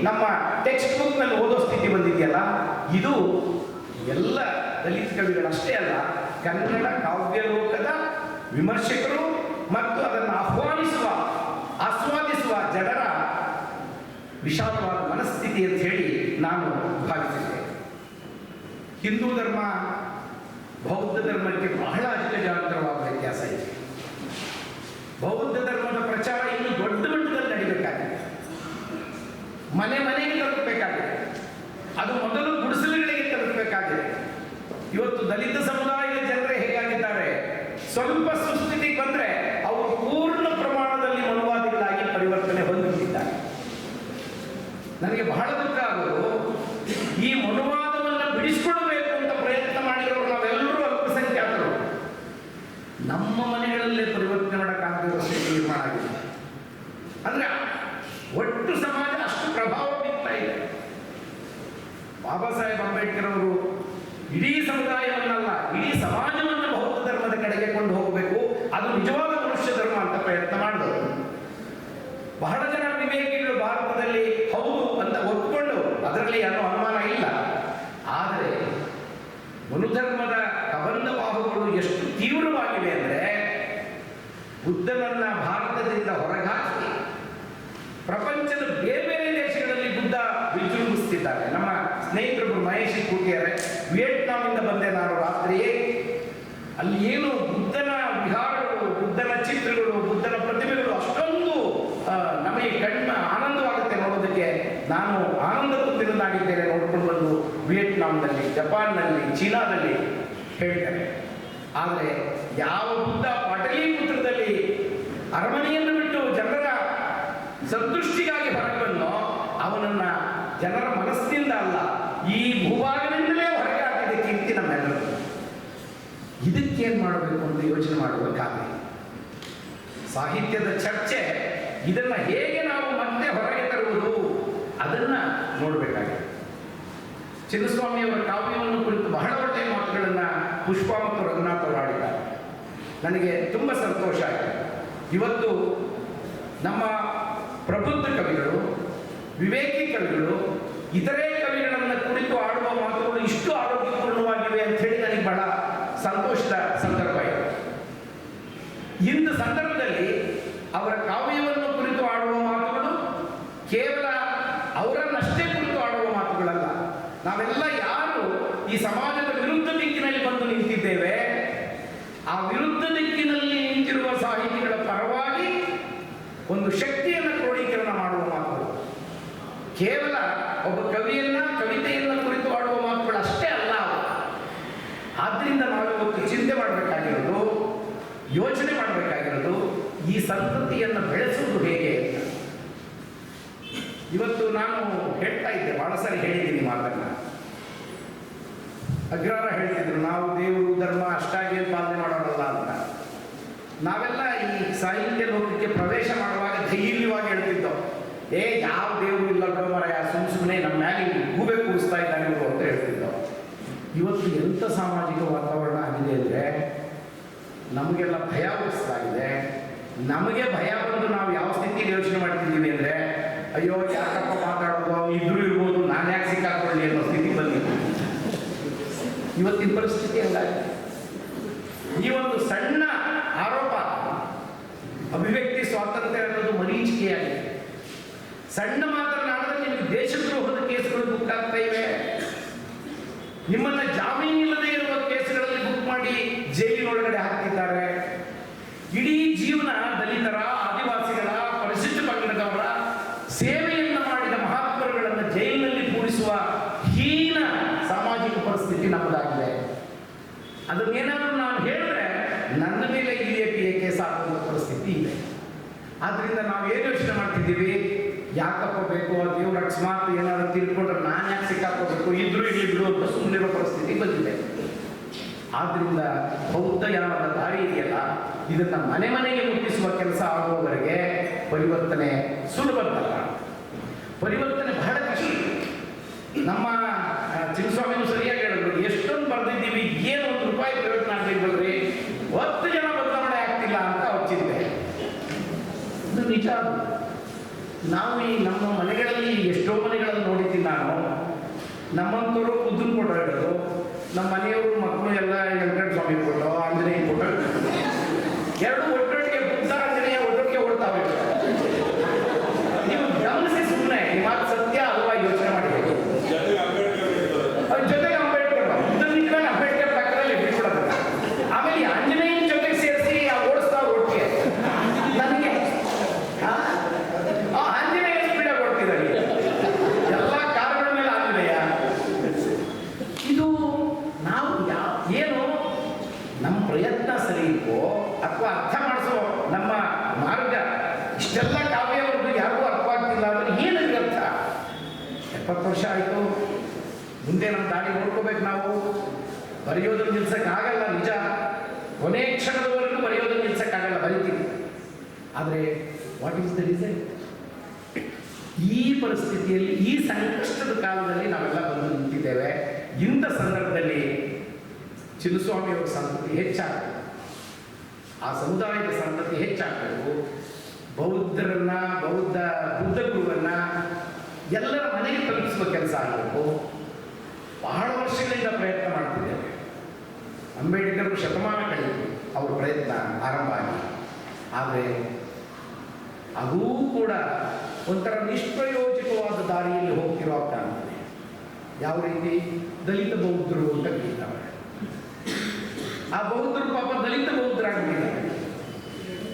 ನಮ್ಮ ಟೆಕ್ಸ್ಟ್ ಬುಕ್ನಲ್ಲಿ ಓದೋ ಸ್ಥಿತಿ ಬಂದಿದೆಯಲ್ಲ, ಇದು ಎಲ್ಲ ದಲಿತ ಕವಿಗಳಷ್ಟೇ ಅಲ್ಲ, ಕನ್ನಡ ಕಾವ್ಯ ಲೋಕದ ವಿಮರ್ಶಕರು ಮತ್ತು ಅದನ್ನು ಆಹ್ವಾನಿಸುವ ಆಸ್ವಾದಿಸುವ ಜನರ ವಿಶಾಲವಾದ ಮನಸ್ಥಿತಿ ಅಂತ ಹೇಳಿ ನಾನು ಭಾವಿಸಿದ್ದೆ. ಹಿಂದೂ ಧರ್ಮ, ಬೌದ್ಧ ಧರ್ಮಕ್ಕೆ ಬಹಳ ಅಜಗಜಾಂತರವಾದ ವ್ಯತ್ಯಾಸ ಇದೆ. ಬೌದ್ಧ ಧರ್ಮದ ಪ್ರಚಾರ ಇನ್ನು ದೊಡ್ಡ ಮಟ್ಟದಲ್ಲಿ ನಡಿಬೇಕಾಗಿದೆ. ಮನೆ ಮನೆಗೆ ತಲುಪಬೇಕಾಗಿದೆ. ಅದು ಮೊದಲು ಗುಡಿಸಲುಗಳಿಗೆ ತಲುಪಬೇಕಾಗಿದೆ. ಇವತ್ತು ದಲಿತ ಸಮುದಾಯದ ಜನರೇ ಹೇಗಾಗಿದ್ದಾರೆ? ಸ್ವಲ್ಪ ಸುಸ್ಥಿತಿಗೆ ಬಂದ್ರೆ ಅವರು ಪೂರ್ಣ ಪ್ರಮಾಣದಲ್ಲಿ ಮನುವಾದಿಗಳಾಗಿ ಪರಿವರ್ತನೆ ಹೊಂದುತ್ತಿದ್ದಾರೆ ನನಗೆ ಬಹಳ ದುಃಖ ಆಗೋದು ಈ ಮನುವಾದವನ್ನು ಬಿಡಿಸಿಕೊಳ್ಬೇಕು ಅಂತ ಪ್ರಯತ್ನ ಮಾಡಿರೋರು ನಾವೆಲ್ಲರೂ ಅಲ್ಪಸಂಖ್ಯಾತರು ನಮ್ಮ ಮನೆಗಳಲ್ಲೇ ಪರಿವರ್ತನೆ ಮಾಡೋಕ್ಕಾಗದಿರೋ ಸ್ಥಿತಿ ನಿರ್ಮಾಣ ಆಗಿದೆ ಅಂದ್ರೆ ಒಟ್ಟು ಸಮಾಜ ಅಷ್ಟು ಪ್ರಭಾವ ಬೀರ್ತಾ ಇದೆ ಬಾಬಾ ಸಾಹೇಬ್ ಅಂಬೇಡ್ಕರ್ ಅವರು ಇಡೀ ಸಮುದಾಯವನ್ನಲ್ಲ ಇಡೀ ಸಮಾಜವನ್ನು ಬೌದ್ಧ ಧರ್ಮದ ಕಡೆಗೆ ಕೊಂಡು ಹೋಗಬೇಕು ಅದು ನಿಜವಾದ ಮನುಷ್ಯ ಧರ್ಮ ಅಂತ ಪ್ರಯತ್ನ ಮಾಡಿದರು ಬಹಳ ಜನ ವಿವೇಕಿಗಳು ಭಾರತದಲ್ಲಿ ಹೌದು ಅಂತ ಒಪ್ಪಿಕೊಂಡು ಅದರಲ್ಲಿ ಏನೋ ಅನುಮಾನ ಇಲ್ಲ. ಆದರೆ ಮನುಧರ್ಮದ ಕಬಂಧ ಬಾಹುಗಳು ಎಷ್ಟು ತೀವ್ರವಾಗಿವೆ ಅಂದರೆ ಬುದ್ಧನನ್ನ ಜಪಾನ್ನಲ್ಲಿ, ಚೀನಾದಲ್ಲಿ ಹೇಳ್ತಾರೆ. ಆದರೆ ಯಾವ ಬುದ್ಧ ಪಾಟಲಿಪುತ್ರದಲ್ಲಿ ಅರಮನೆಯನ್ನು ಬಿಟ್ಟು ಜನರ ಸಂತುಷ್ಟಿಗಾಗಿ ಹೊರಗೆ ಬಂದೋ ಅವನನ್ನ ಜನರ ಮನಸ್ಸಿನಿಂದ ಅಲ್ಲ, ಈ ಭೂಭಾಗದಿಂದಲೇ ಹೊರಗೆ ಹಾಕಿದ ಕೀರ್ತಿ ನಮ್ಮೆಲ್ಲರೂ ಇದಕ್ಕೇನು ಮಾಡಬೇಕು ಅಂತ ಯೋಚನೆ ಮಾಡಬೇಕಾಗಿ ಸಾಹಿತ್ಯದ ಚರ್ಚೆ ಇದನ್ನ ಹೇಗೆ ನಾವು ಮತ್ತೆ ಹೊರಗೆ ತರುವುದು ಅದನ್ನ ನೋಡಬೇಕಾಗಿದೆ. ಚಿನ್ನಸ್ವಾಮಿಯವರ ಕಾವ್ಯವನ್ನು ಕುರಿತು ಬಹಳ ಒಳ್ಳೆಯ ಮಾತುಗಳನ್ನು ಪುಷ್ಪ ಮತ್ತು ರಘುನಾಥ್ ಅವರು ನನಗೆ ತುಂಬ ಸಂತೋಷ ಆಯಿತು. ಇವತ್ತು ನಮ್ಮ ಪ್ರಬುದ್ಧ ಕವಿಗಳು, ವಿವೇಕಿ ಕವಿಗಳು, ಇತರೆ ಕವಿಗಳನ್ನು ಕುರಿತು ಆಡುವ ಮಾತುಗಳು ಇಷ್ಟು ಆರೋಗ್ಯಪೂರ್ಣವಾಗಿವೆ ಅಂತ ಹೇಳಿ ನನಗೆ ಬಹಳ ಸಂತೋಷದ ಸಂದರ್ಭ ಇದೆ. ಇಂದು ಸಂದರ್ಭದಲ್ಲಿ ಅವರ ಕಾವ್ಯವನ್ನು ಕುರಿತು ಆಡುವ ಮಾತುಗಳು ಕೇವಲ ಅವರನ್ನಷ್ಟೇ ಕುರಿತು ಆಡುವ ಮಾತುಗಳಲ್ಲ ನಾವೆಲ್ಲ ಯಾರು ಈ ಸಮಾಜದ ವಿರುದ್ಧ ದಿಕ್ಕಿನಲ್ಲಿ ಬಂದು ನಿಂತಿದ್ದೇವೆ ಆ ವಿರುದ್ಧ ದಿಕ್ಕಿನಲ್ಲಿ ನಿಂತಿರುವ ಸಾಹಿತಿಗಳ ಪರವಾಗಿ ಒಂದು ಶಕ್ತಿಯನ್ನು ಕ್ರೋಢೀಕರಣ ಮಾಡುವ ಮಾತುಗಳು ಕೇವಲ ಒಬ್ಬ ಕವಿಯನ್ನ ಕವಿತೆಯನ್ನ ಕುರಿತು ಆಡುವ ಮಾತುಗಳು ಅಷ್ಟೇ ಅಲ್ಲ ಅವು. ಆದ್ರಿಂದ ನಾವಿವತ್ತು ಚಿಂತೆ ಮಾಡಬೇಕಾಗಿರೋದು ಯೋಚನೆ ಮಾಡಬೇಕಾಗಿರೋದು ಈ ಸಂತತಿಯನ್ನು ಬೆಳೆಸುವುದು ಹೇಗೆ ಅಂತ ಇವತ್ತು ನಾನು ಹೇಳ್ತಾ ಇದ್ದೆ ಬಹಳ ಸಾರಿ ಹೇಳಿದ್ದೀನಿ ಮಾತನ್ನ ಅಗ್ರಹಾರ ಹೇಳ್ತಿದ್ರು ನಾವು ದೇವರು ಧರ್ಮ ಅಷ್ಟಾಗಿ ಪಾಲನೆ ಮಾಡೋರಲ್ಲ ಅಂತ ನಾವೆಲ್ಲ ಈ ಸಾಹಿತ್ಯ ಲೋಕಕ್ಕೆ ಪ್ರವೇಶ ಮಾಡುವಾಗ ಧೈರ್ಯವಾಗಿ ಹೇಳ್ತಿದ್ದವು. ಏ, ಯಾವ ದೇವರು ಇಲ್ಲ ಬಿಡೋ ಮರ ಸುಮ್ ಸುಮ್ಮನೆ ನಮ್ಮ ಮ್ಯಾಲೆ ಗೂಬೆ ಕೂರಿಸ್ತಾ ಇದ್ದಾನೆ ಇವರು ಅಂತ ಹೇಳ್ತಿದ್ದವು. ಇವತ್ತು ಎಂಥ ಸಾಮಾಜಿಕ ವಾತಾವರಣ ಆಗಿದೆ ಅಂದರೆ ನಮಗೆಲ್ಲ ಭಯ ಹುಟ್ಟಿಸ್ತಾಗಿದೆ ನಮಗೆ ಭಯ ಬಂದು ನಾವು ಯಾವ ಸ್ಥಿತಿಯಲ್ಲಿ ಯೋಚನೆ ಮಾಡ್ತಿದ್ದೀವಿ ಅಂದರೆ, ಅಯ್ಯೋ, ಯಾಕಪ್ಪ ಮಾತಾಡೋದು? ಇದ್ರು ಇರ್ಬೋದು, ನಾನು ಯಾಕೆ ಸಿಕ್ಕಾಕೊಳ್ಳಿ ಅನ್ನೋ ಸ್ಥಿತಿ ಬಂದಿ ಇವತ್ತಿನ ಪರಿಸ್ಥಿತಿ ಹಂಗಾಗಿ ಈ ಒಂದು ಸಣ್ಣ ಅಭಿವ್ಯಕ್ತಿ ಸ್ವಾತಂತ್ರ್ಯ ಅನ್ನೋದು ಮರೀಚಿಕೆಯಾಗಿದೆ ಸಣ್ಣ ಮಾತನಾಡಿದ್ರೆ ನಿಮಗೆ ದೇಶದ್ರೋಹದ ಕೇಸುಗಳು ಬುಕ್ ಆಗ್ತಾ ಇವೆ. ನಿಮ್ಮನ್ನ ಜಾಮೀನಿಲ್ಲದೆ ಇರುವ ಕೇಸುಗಳಲ್ಲಿ ಬುಕ್ ಮಾಡಿ ಜೈಲಿನೊಳಗಡೆ ಹಾಕ್ತಿದ್ದಾರೆ. ಇಡೀ ಜೀವನ ದಲಿತರ, ಆದಿವಾಸಿಗಳ, ಪರಿಶಿಷ್ಟ ಪಂಗಡದವರ ಸೇವೆಯನ್ನ ಮಾಡಿದ ಮಹಾತ್ಮರುಗಳನ್ನು ಜೈಲಿನಲ್ಲಿ ಕೂರಿಸುವ ಹೀನ ಸಾಮಾಜಿಕ ಪರಿಸ್ಥಿತಿ ನಮ್ಮದಾಗಿದೆ. ಅದನ್ನೇನಾದರೂ ನಾನು ಹೇಳಿದ್ರೆ ನನ್ನ ಮೇಲೆ E A P A case ಹಾಕುವ ಪರಿಸ್ಥಿತಿ ಇದೆ ಆದ್ರಿಂದ ನಾವು ಏನು ಯೋಚನೆ ಮಾಡ್ತಿದ್ದೀವಿ? ಯಾಕಪ್ಪ ಬೇಕು? ದೇವ್ರ ಅಕಸ್ಮಾತ್ ಏನಾದ್ರು ತಿಳ್ಕೊಂಡ್ರೆ ನಾನು ಯಾಕೆ ಸಿಕ್ಕಾಕೋಬೇಕು ಇದ್ರು ಇಲ್ಲಿ ಅಂತ ಸುಮ್ಮನಿರೋ ಪರಿಸ್ಥಿತಿ ಬಂದಿದೆ. ಆದ್ರಿಂದ ಬೌದ್ಧಯಾನದ ದಾರಿ ಇದೆಯಲ್ಲ, ಇದನ್ನ ಮನೆ ಮನೆಗೆ ಮುಟ್ಟಿಸುವ ಕೆಲಸ ಆಗುವವರೆಗೆ ಪರಿವರ್ತನೆ ಸುಲಭದಲ್ಲ ಪರಿವರ್ತನೆ ಬಹಳ ಕಷ್ಟ. ನಮ್ಮ ಚಿನ್ನಸ್ವಾಮಿನೂ ಸರಿಯಾಗಿ ಹೇಳಿದ್ರು, ಎಷ್ಟೊಂದು ಬರೆದಿದ್ದೀವಿ ಏನು ಒಂದು ರೂಪಾಯಿ ಪ್ರಯತ್ನ ಆಗಲಿಲ್ವಲ್ರಿ? ಹತ್ತು ಜನ ಬದಲಾವಣೆ ಆಗ್ತಿಲ್ಲ ಅಂತ ಅವ್ರ ಚಿಂತೆ. ಇದು ನಿಜ. ನಾವು ಈ ನಮ್ಮ ಮನೆಗಳಲ್ಲಿ ಎಷ್ಟೋ ಮನೆಗಳನ್ನು ನೋಡಿದ್ದೀನಿ ನಾನು. ನಮ್ಮಂತವರು ಬುದ್ಧನ ಫೋಟೋ ಇಡೋದು ನಮ್ಮ ಮನೆಯವರು ಮಕ್ಕಳು ಎಲ್ಲ ವೆಂಕಟ ಸ್ವಾಮಿ ಫೋಟೋ, ಆಂಜನೇಯ ಫೋಟೋ. ಎರಡು ಒಟ್ಟೊಟ್ಟಿಗೆ ಬುದ್ಧ ಆಂಜನೇಯ ಒಟ್ಟೊಟ್ಟಿಗೆ ಓಡ್ತಾವೆ ನೀವು ಗಮನಿಸಿ ಸುಮ್ಮನೆ ಈ ಮಾತು ಸತ್ಯ ಅಲ್ವಾ ಯೋಚನೆ ಎಪ್ಪತ್ತು ವರ್ಷ ಆಯಿತು. ಮುಂದೆ ನಮ್ಮ ದಾರಿ ನೋಡ್ಕೋಬೇಕು ನಾವು. ಬರೆಯೋದನ್ನು ನಿಲ್ಸೋಕ್ಕಾಗಲ್ಲ, ನಿಜ. ಕೊನೆ ಕ್ಷಣದವರೆಗೂ ಬರೆಯೋದನ್ನು ನಿಲ್ಸೋಕ್ಕಾಗಲ್ಲ ಬರಿತೀವಿ ಆದರೆ ವಾಟ್ ಈಸ್ ದ ರೀಸನ್ ಈ ಪರಿಸ್ಥಿತಿಯಲ್ಲಿ, ಈ ಸಂಕಷ್ಟದ ಕಾಲದಲ್ಲಿ ನಾವೆಲ್ಲ ಬಂದು ನಿಂತಿದ್ದೇವೆ. ಇಂಥ ಸಂದರ್ಭದಲ್ಲಿ ಚಿನ್ನಸ್ವಾಮಿಯವರ ಸಂತತಿ ಹೆಚ್ಚಾಗಬೇಕು ಆ ಸಮುದಾಯದ ಸಂತತಿ ಹೆಚ್ಚಾಗಬೇಕು ಬೌದ್ಧರನ್ನ, ಬೌದ್ಧ, ಬುದ್ಧ ಗುರುವನ್ನ ಎಲ್ಲರ ಮನೆಗೆ ತಲುಪಿಸುವ ಕೆಲಸ ಆಗಬೇಕು ಬಹಳ ವರ್ಷಗಳಿಂದ ಪ್ರಯತ್ನ ಮಾಡ್ತಿದ್ದೇವೆ ಅಂಬೇಡ್ಕರ್ ಶತಮಾನ ಕಳೆಯಿತು ಅವರ ಪ್ರಯತ್ನ ಆರಂಭ ಆಗಿ ಆದರೆ ಅದೂ ಕೂಡ ಒಂಥರ ನಿಷ್ಪ್ರಯೋಜಕವಾದ ದಾರಿಯಲ್ಲಿ ಹೋಗ್ತಿರೋ ಕಾಣ್ತದೆ ಯಾವ ರೀತಿ? ದಲಿತ ಬೌದ್ಧರು ಅಂತ ಕೇಳ್ತಾರೆ. ಆ ಬೌದ್ಧರು ಪಾಪ ದಲಿತ ಬೌದ್ಧರಾಗಿದ್ದಾರೆ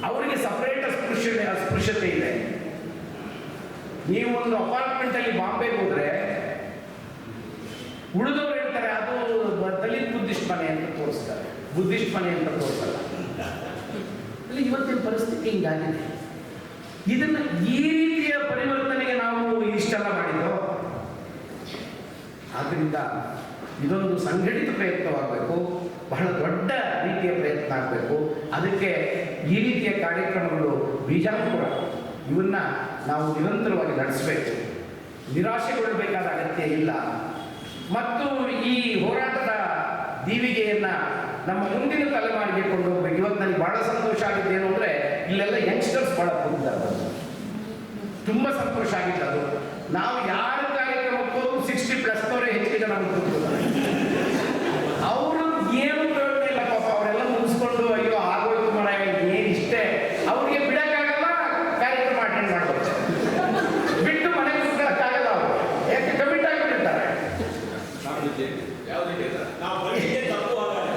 ಅವರಿಗೆ ಸಪರೇಟ್ ಅಸ್ಪೃಶ್ಯತೆ ಅಸ್ಪೃಶ್ಯತೆ ಇದೆ. ನೀವು ಒಂದು ಅಪಾರ್ಟ್ಮೆಂಟ್ ಅಲ್ಲಿ ಬಾಂಬೆಗೆ ಹೋದ್ರೆ, ಉಳಿದವರು ಹೇಳ್ತಾರೆ, ಅದು ದಲಿತ್ ಬುದ್ಧಿಸ್ಟ್ ಮನೆ ಅಂತ ತೋರಿಸ್ತಾರೆ. ಬುದ್ಧಿಸ್ಟ್ ಮನೆ ಅಂತ ತೋರಿಸಲ್ಲ ಇವತ್ತಿನ ಪರಿಸ್ಥಿತಿ ಹಿಂಗಾಗಿದೆ. ಇದನ್ನ ಈ ರೀತಿಯ ಪರಿವರ್ತನೆಗೆ ನಾವು ಇಷ್ಟೆಲ್ಲ ಮಾಡಿದೋ ಆದ್ರಿಂದ ಇದೊಂದು ಸಂಘಟಿತ ಪ್ರಯತ್ನವಾಗಬೇಕು ಬಹಳ ದೊಡ್ಡ ರೀತಿಯ ಪ್ರಯತ್ನ ಆಗಬೇಕು. ಅದಕ್ಕೆ ಈ ರೀತಿಯ ಕಾರ್ಯಕ್ರಮಗಳು ಬೀಜಾಪುರ, ಇವನ್ನ ನಾವು ನಿರಂತರವಾಗಿ ನಡೆಸಬೇಕು. ನಿರಾಶೆಗೊಳ್ಳಬೇಕಾದ ಅಗತ್ಯ ಇಲ್ಲ. ಮತ್ತು ಈ ಹೋರಾಟದ ದೀವಿಗೆಯನ್ನು ನಮ್ಮ ಮುಂದಿನ ತಲೆಮಾರಿಗೆ ಕೊಂಡು ಹೋಗ್ಬೇಕು ಇವತ್ತು ನನಗೆ ಬಹಳ ಸಂತೋಷ ಆಗಿದೆ ಏನು ಅಂದ್ರೆ, ಇಲ್ಲೆಲ್ಲ ಯಂಗ್ಸ್ಟರ್ಸ್ ಬಹಳ ಕೂತಿದ್ದಾರೆ ತುಂಬಾ ಸಂತೋಷ ಆಗಿತ್ತು ಅದು. ನಾವು ಯಾರ ಕಾರ್ಯಕ್ರಮಕ್ಕೂ ಸಿಕ್ಸ್ಟಿ ಪ್ಲಸ್ನವರೇ ಹೆಚ್ಚಿಗೆ ಜನ ಕೂತ್ಕೊಳ್ತಾರೆ ಅವರು ಏನು ಪ್ರಯೋಜನ ಇಲ್ಲ ಪಾಪ ಅವರೆಲ್ಲ ಮುಗಿಸ್ಕೊಂಡು ಅಯ್ಯೋ ಆಗೋಯ್ತು ಮರ ಏನ್ ಇಷ್ಟೇ ಅವ್ರಿಗೆ ಬಿಡಕ್ಕಾಗಲ್ಲ ಕಾರ್ಯಕ್ರಮ ಅಟೆಂಡ್ ಮಾಡ್ಬೇಕು ಬಿಟ್ಟು ಮನೆಗೆ ಕೂತ್ಕೊಳ್ಳಕ್ಕಾಗಲ್ಲ ಅವರು ಯಾಕೆ ಕಮಿಟ್ ಆಗಿಬಿಟ್ಟಿರ್ತಾರೆ ನಾವು ಬರೀದೇ ತಪ್ಪು ಹಾಗಾದ್ರೆ.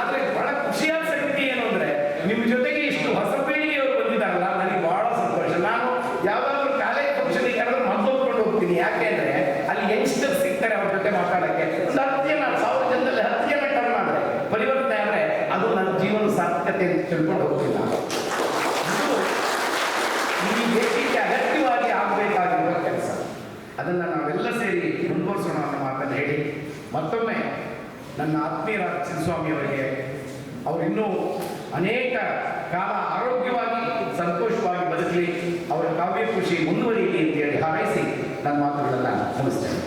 ಆದ್ರೆ ಬಹಳ ಖುಷಿಯಾದ ಸಂಗತಿ ಏನು ಅಂದ್ರೆ ನಿಮ್ ಜೊತೆಗೆ ಇಷ್ಟು ಹೊಸ ಪೀಳಿಗೆಯವರು ಬಂದಿದ್ದಾರಲ್ಲ ನನಗೆ ಬಹಳ ಸಂತೋಷ ನಾನು ಯಾವ್ದಾದ್ರು ಕಾಲೇಜ್ ಫಂಕ್ಷನ್ ಕರೆದ್ರೆ ಮದ್ದೊಂಡ್ಕೊಂಡು ಹೋಗ್ತೀನಿ ಯಾಕೆ ಅಂದ್ರೆ ಅಲ್ಲಿ ಯಂಗ್ಸ್ಟರ್ ಸಿಗ್ತಾರೆ ಅವ್ರ ಜೊತೆ ಮಾತಾಡಕ್ಕೆ ಒಂದು ಹತ್ತು ಜನ ಸಾವಿರ ಜನದಲ್ಲಿ ಹತ್ತು ಜನ ಟರ್ನ್ ಆದ್ರೆ ಪರಿವರ್ತನೆ ಆದ್ರೆ ಅದು ನನ್ನ ಜೀವನ ಸಾರ್ಥಕತೆ ಅಂತ ತಿಳ್ಕೊಂಡು ಹೋಗಿಲ್ಲ. ಈ ದೇಶಕ್ಕೆ ಅಗತ್ಯವಾಗಿ ಆಗಬೇಕಾಗಿರುವ ಕೆಲಸ. ಅದನ್ನು ನಾವೆಲ್ಲ ಸೇರಿ ಮುಂದುವರಿಸೋಣ ಅನ್ನೋ ಮಾತನ್ನು ಹೇಳಿ, ಮತ್ತೊಮ್ಮೆ ನನ್ನ ಆತ್ಮೀಯರಾದ ಅವರು ಅವರಿನ್ನೂ ಅನೇಕ ಕಾಲ ಆರೋಗ್ಯವಾಗಿ, ಸಂತೋಷವಾಗಿ ಬದುಕಲಿ, ಅವರ ಕಾವ್ಯ ಖುಷಿ ಮುಂದುವರಿಯಲಿ ಅಂತೇಳಿ ಹಾರೈಸಿ ನನ್ನ ಮಾತುಗಳನ್ನು ಮುಗಿಸ್ತೇನೆ.